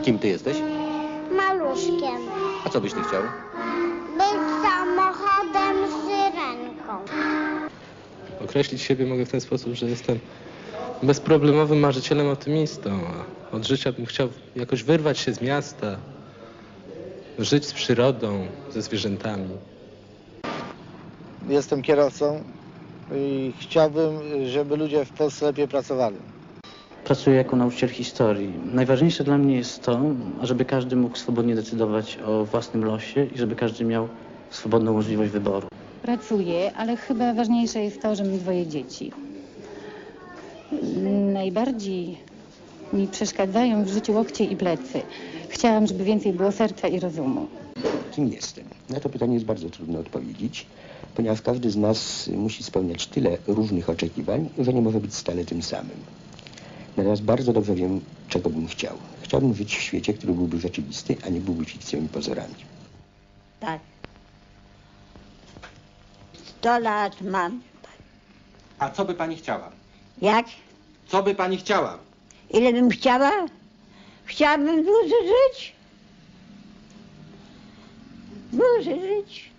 A kim ty jesteś? Maluszkiem. A co byś ty chciał? Być samochodem z syrenką. Określić siebie mogę w ten sposób, że jestem bezproblemowym marzycielem optymistą, a od życia bym chciał jakoś wyrwać się z miasta, żyć z przyrodą, ze zwierzętami. Jestem kierowcą i chciałbym, żeby ludzie w Polsce lepiej pracowali. Pracuję jako nauczyciel historii. Najważniejsze dla mnie jest to, żeby każdy mógł swobodnie decydować o własnym losie i żeby każdy miał swobodną możliwość wyboru. Pracuję, ale chyba ważniejsze jest to, że mam dwoje dzieci. Najbardziej mi przeszkadzają w życiu łokcie i plecy. Chciałam, żeby więcej było serca i rozumu. Kim jestem? Na to pytanie jest bardzo trudno odpowiedzieć, ponieważ każdy z nas musi spełniać tyle różnych oczekiwań, że nie może być stale tym samym. Natomiast bardzo dobrze wiem, czego bym chciał. Chciałbym żyć w świecie, który byłby rzeczywisty, a nie byłby fikcją i pozorami. Tak. 100 lat mam. A co by pani chciała? Jak? Co by pani chciała? Ile bym chciała? Chciałabym dłużej żyć. Dłużej żyć.